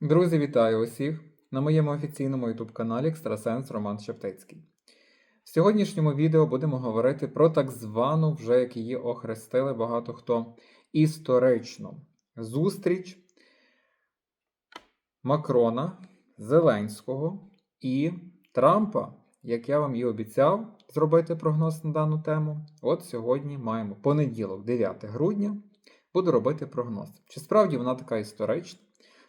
Друзі, вітаю усіх на моєму офіційному YouTube каналі Екстрасенс Роман Шептицький. В сьогоднішньому відео будемо говорити про так звану, вже як її охрестили багато хто, історичну зустріч Макрона, Зеленського і Трампа, як я вам і обіцяв зробити прогноз на дану тему. От сьогодні маємо понеділок, 9 грудня, буду робити прогноз. Чи справді вона така історична?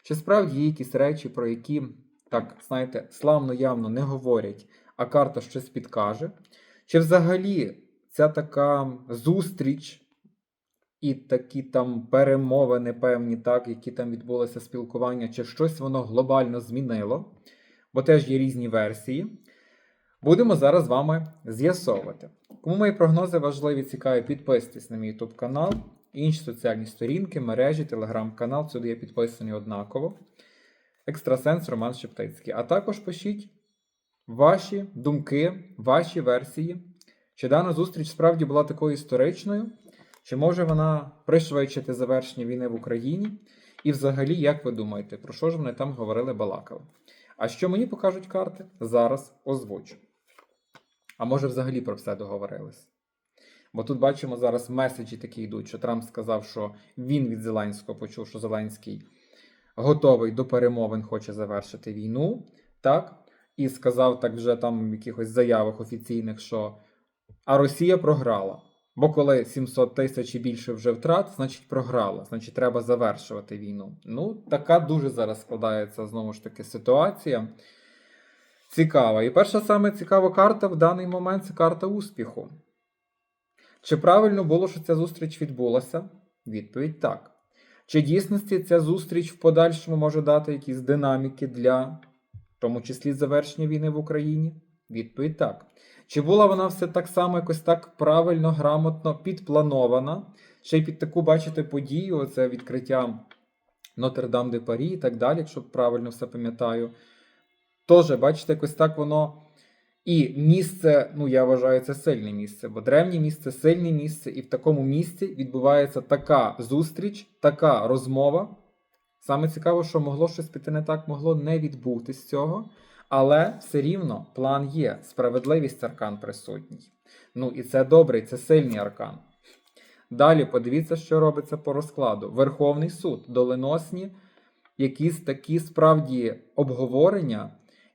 Чи справді є якісь речі, про які, так, знаєте, славно явно не говорять, а карта щось підкаже? Чи взагалі ця така зустріч і такі там перемовини певні, так, які там відбулося спілкування, чи щось воно глобально змінило? Бо теж є різні версії. Будемо зараз з вами з'ясовувати. Кому мої прогнози важливі, цікаві, підписуйтесь на мій YouTube канал, інші соціальні сторінки, мережі, телеграм-канал, сюди є підписані однаково. Екстрасенс Роман Шептицький. А також пишіть ваші думки, ваші версії. Чи дана зустріч справді була такою історичною, чи може вона пришвидшити завершення війни в Україні? І взагалі, як ви думаєте, про що ж вони там говорили балакали? А що мені покажуть карти, зараз озвучу. А може, взагалі про все договорились? Бо тут бачимо зараз меседжі такі йдуть, що Трамп сказав, що він від Зеленського почув, що Зеленський готовий до перемовин, хоче завершити війну. Так? І сказав так вже там в якихось заявах офіційних, що а Росія програла. Бо коли 700 тисяч і більше вже втрат, значить програла, значить треба завершувати війну. Ну, така дуже зараз складається знову ж таки ситуація. Цікава. І перша саме цікава карта в даний момент це карта успіху. Чи правильно було, що ця зустріч відбулася? Відповідь так. Чи дійсності ця зустріч в подальшому може дати якісь динаміки для, в тому числі, завершення війни в Україні? Відповідь так. Чи була вона все так само якось так правильно, грамотно підпланована? Ще й під таку, бачите, подію, оце відкриття Нотр-Дам де Парі і так далі, якщо правильно все пам'ятаю. Тоже, бачите, якось так воно. І місце, ну я вважаю, це сильне місце, бо древнє місце сильне місце, і в такому місці відбувається така зустріч, така розмова. Саме цікаво, що могло щось піти не так, могло не відбутись цього. Але все рівно план є, справедливість аркан присутній. Ну і це добрий, це сильний аркан. Далі подивіться, що робиться по розкладу. Верховний суд, доленосні, якісь такі справді обговорення,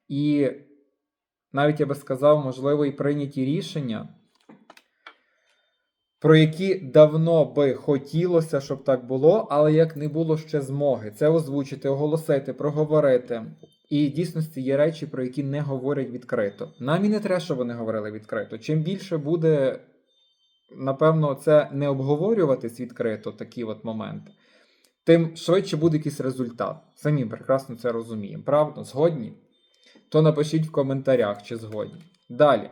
і навіть я би сказав, можливо, і прийняті рішення, про які давно би хотілося, щоб так було, але як не було ще змоги це озвучити, оголосити, проговорити. І дійсності є речі, про які не говорять відкрито. Нам і не треба, щоб вони говорили відкрито. Чим більше буде, напевно, це не обговорюватись відкрито, такі от моменти, тим швидше буде якийсь результат. Самі прекрасно це розуміємо. Правда? Згодні? То напишіть в коментарях, чи згодні. Далі.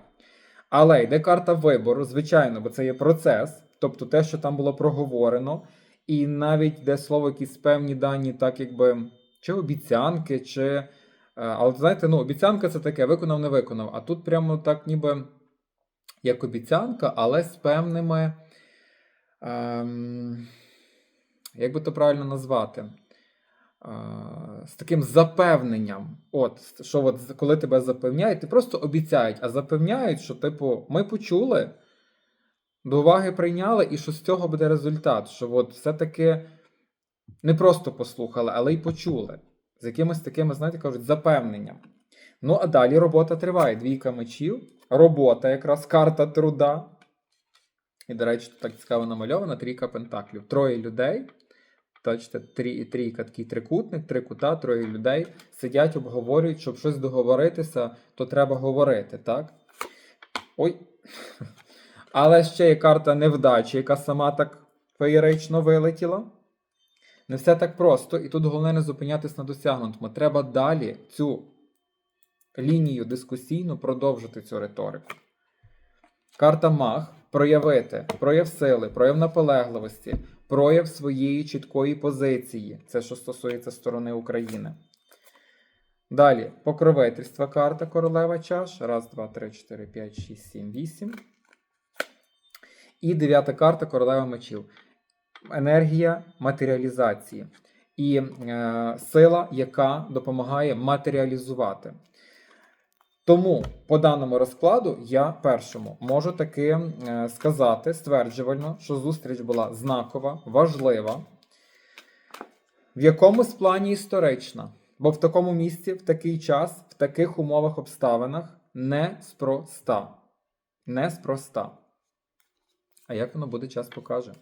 Але йде карта вибору, звичайно, бо це є процес, тобто те, що там було проговорено, і навіть де слово якісь певні дані, так якби чи обіцянки, чи. е, Але знаєте, ну, обіцянка це таке, виконав, не виконав. А тут прямо так, ніби як обіцянка, але з певними. Ем, як би то правильно назвати? З таким запевненням. От, що от коли тебе запевняють, ти просто обіцяють, а запевняють, що, типу, ми почули, до уваги прийняли, і що з цього буде результат. Що от все-таки не просто послухали, але й почули. З якимось такими, знаєте, кажуть, запевненням. Ну, а далі робота триває. Двійка мечів, робота, якраз карта труда. І, до речі, так цікаво намальована трійка пентаклів. Троє людей. Бачите, трі, трійка такий трикутник, три кута, троє людей сидять, обговорюють, щоб щось договоритися, то треба говорити, так? Ой. Але ще є карта невдачі, яка сама так феєрично вилетіла. Не все так просто, і тут головне не зупинятись на досягнутому. Треба далі цю лінію дискусійну продовжити цю риторику. Карта Мах проявити, прояв сили, прояв наполегливості, прояв своєї чіткої позиції. Це що стосується сторони України. Далі покровительство карта королева чаш. Раз, два, три, чотири, п'ять, шість, сім, вісім. І дев'ята карта королева мечів. Енергія матеріалізації. і е, сила, яка допомагає матеріалізувати. Тому по даному розкладу я першому можу таки е, сказати стверджувально, що зустріч була знакова, важлива, в якомусь плані історична. Бо в такому місці, в такий час, в таких умовах, обставинах неспроста. Неспроста. А як воно буде, час покаже.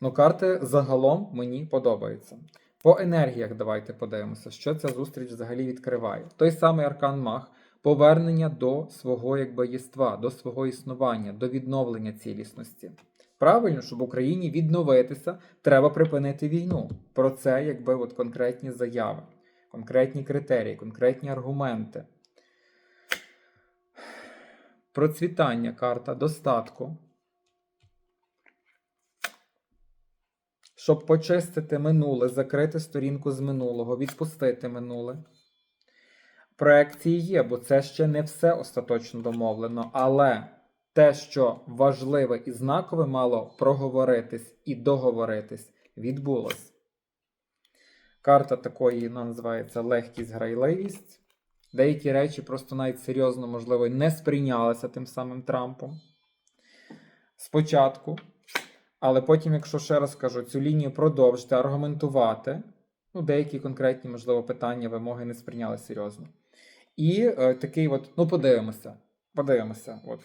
Ну, карти загалом мені подобаються. По енергіях давайте подивимося, що ця зустріч взагалі відкриває. Той самий Аркан Мах повернення до свого якби єства, до свого існування, до відновлення цілісності. Правильно, щоб Україні відновитися, треба припинити війну. Про це якби от конкретні заяви, конкретні критерії, конкретні аргументи. Процвітання карта достатку. Щоб почистити минуле, закрити сторінку з минулого, відпустити минуле. Проекції є, бо це ще не все остаточно домовлено, але те, що важливе і знакове, мало проговоритись і договоритись, відбулось. Карта такої називається легкість, грайливість. Деякі речі просто навіть серйозно, можливо, не сприйнялися тим самим Трампом. Спочатку. Але потім, якщо ще раз кажу, цю лінію продовжити, аргументувати, ну, деякі конкретні, можливо, питання, вимоги не сприйняли серйозно. І е, такий от, ну, подивимося. Подивимося. От.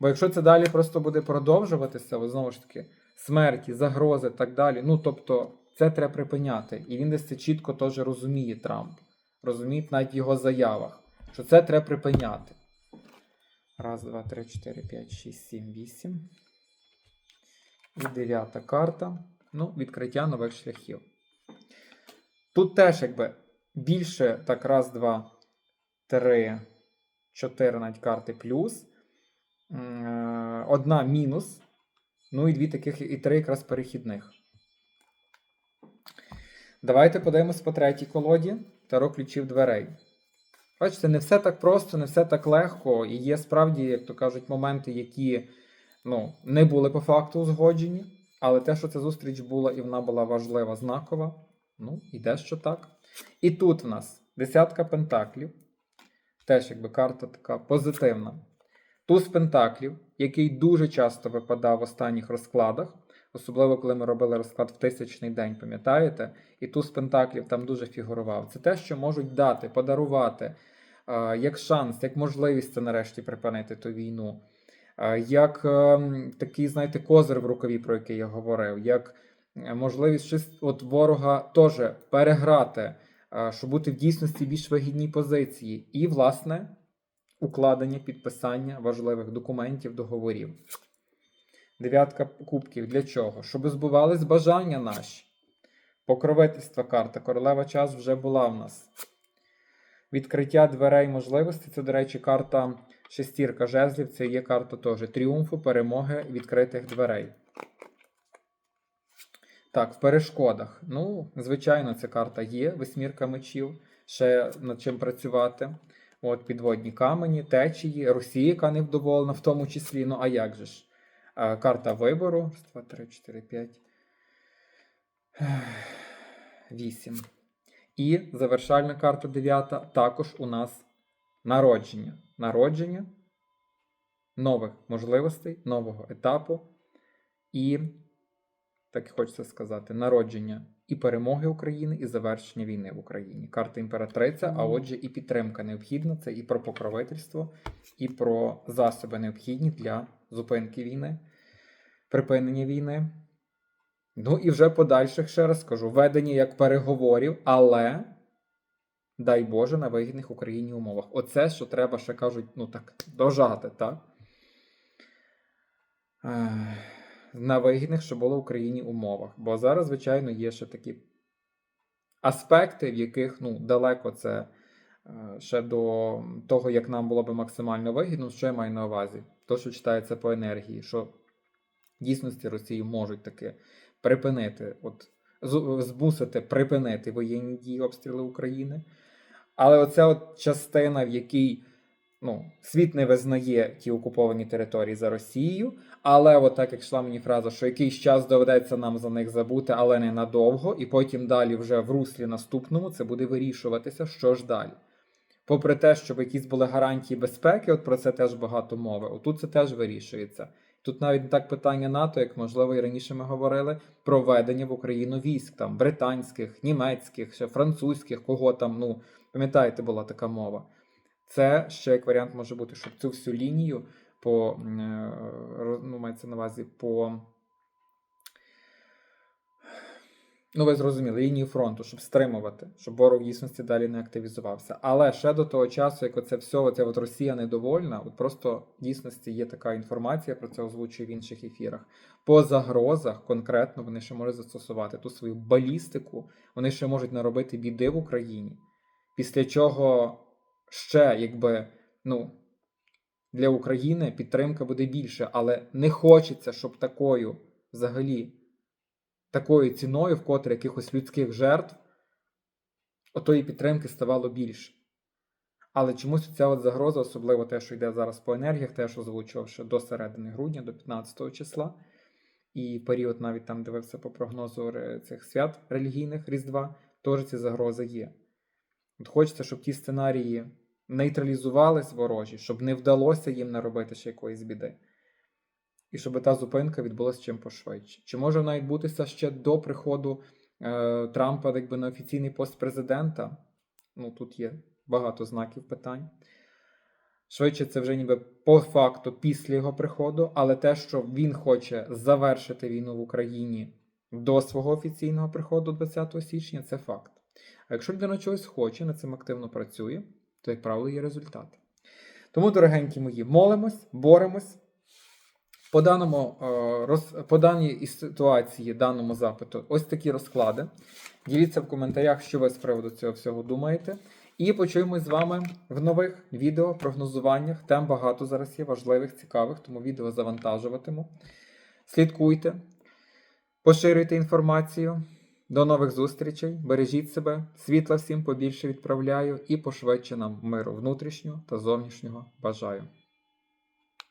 Бо якщо це далі просто буде продовжуватися, от, знову ж таки, смерті, загрози так далі, ну тобто, це треба припиняти. І він десь це чітко теж розуміє Трамп. Розуміє навіть в його заявах, що це треба припиняти. Раз, два, три, чотири, п'ять, шість, сім, вісім. І дев'ята карта. Ну, відкриття нових шляхів. Тут теж, якби, більше так, раз, два, три, чотири навіть карти плюс. Одна мінус. Ну і дві таких, і три якраз перехідних. Давайте подивимось по третій колоді. Таро ключів дверей. Бачите, не все так просто, не все так легко, і є справді, як то кажуть, моменти, які ну, не були по факту узгоджені, але те, що ця зустріч була і вона була важлива, знакова, ну, і дещо так. І тут в нас десятка пентаклів, теж якби карта така позитивна. Туз пентаклів, який дуже часто випадав в останніх розкладах, особливо коли ми робили розклад в тисячний день, пам'ятаєте? І туз пентаклів там дуже фігурував. Це те, що можуть дати, подарувати, як шанс, як можливість це нарешті припинити ту війну, як е, такий, знаєте, козир в рукаві, про який я говорив, як можливість щось от ворога теж переграти, е, щоб бути в дійсності більш вигідній позиції. І, власне, укладення, підписання важливих документів, договорів. Дев'ятка кубків. Для чого? Щоб збувались бажання наші. Покровительства карта. Королева час вже була в нас. Відкриття дверей можливості. Це, до речі, карта шестірка жезлів. Це є карта теж тріумфу, перемоги відкритих дверей. Так, в перешкодах. Ну, звичайно, ця карта є. Восьмірка мечів. Ще над чим працювати. От підводні камені, течії, Росія, яка невдоволена, в тому числі. Ну, а як же ж? Карта вибору. Раз, Два, три, чотири, п'ять. Вісім. І завершальна карта дев'ята. Також у нас народження. Народження нових можливостей, нового етапу. І, так і хочеться сказати, народження і перемоги України, і завершення війни в Україні. Карта імператриця, а отже, і підтримка необхідна. Це і про покровительство, і про засоби необхідні для зупинки війни, припинення війни. Ну і вже подальших, ще раз скажу, ведення як переговорів, але, дай Боже, на вигідних Україні умовах. Оце, що треба ще кажуть, ну так, дожати, так? На вигідних, що було в Україні умовах. Бо зараз, звичайно, є ще такі аспекти, в яких ну, далеко це е, ще до того, як нам було би максимально вигідно, що я маю на увазі. То, що читається по енергії, що в дійсності Росії можуть таки припинити, от, змусити припинити воєнні дії обстріли України. Але оця от частина, в якій ну, світ не визнає ті окуповані території за Росією, але от так як йшла мені фраза, що якийсь час доведеться нам за них забути, але не надовго, і потім далі вже в руслі наступному це буде вирішуватися, що ж далі. Попри те, щоб якісь були гарантії безпеки, от про це теж багато мови. Отут це теж вирішується. Тут навіть не так питання НАТО, як можливо і раніше ми говорили, про введення в Україну військ там британських, німецьких, ще французьких, кого там. Ну пам'ятаєте, була така мова. Це ще як варіант може бути, щоб цю всю лінію по е, ну, мається на увазі по. Ну, ви зрозуміли, лінію фронту, щоб стримувати, щоб ворог в дійсності далі не активізувався. Але ще до того часу, як оце все, оця от Росія недовольна, от просто в дійсності є така інформація, про це озвучую в інших ефірах. По загрозах конкретно вони ще можуть застосувати ту свою балістику, вони ще можуть наробити біди в Україні. Після чого ще, якби, ну, для України підтримка буде більше, але не хочеться, щоб такою взагалі такою ціною, вкотре якихось людських жертв, отої підтримки ставало більше. Але чомусь ця от загроза, особливо те, що йде зараз по енергіях, теж озвучував ще до середини грудня, до 15 числа. І період навіть там дивився по прогнозу цих свят релігійних Різдва, теж ці загрози є. От хочеться, щоб ті сценарії нейтралізувались ворожі, щоб не вдалося їм наробити ще якоїсь біди. І щоб та зупинка відбулася чим пошвидше. Чи може вона відбутися ще до приходу е, Трампа якби, на офіційний пост президента? Ну, тут є багато знаків питань. Швидше, це вже ніби по факту після його приходу, але те, що він хоче завершити війну в Україні до свого офіційного приходу 20 січня, це факт. А якщо людина чогось хоче, над цим активно працює, то, як правило, є результати. Тому, дорогенькі мої, молимось, боремось. По, даному, е, роз, по даній ситуації, даному запиту, ось такі розклади. Діліться в коментарях, що ви з приводу цього всього думаєте. І почуємось з вами в нових відео, прогнозуваннях. Тем багато зараз є важливих, цікавих, тому відео завантажуватиму. Слідкуйте, поширюйте інформацію. До нових зустрічей. Бережіть себе, світла всім побільше відправляю і пошвидше нам миру внутрішнього та зовнішнього бажаю.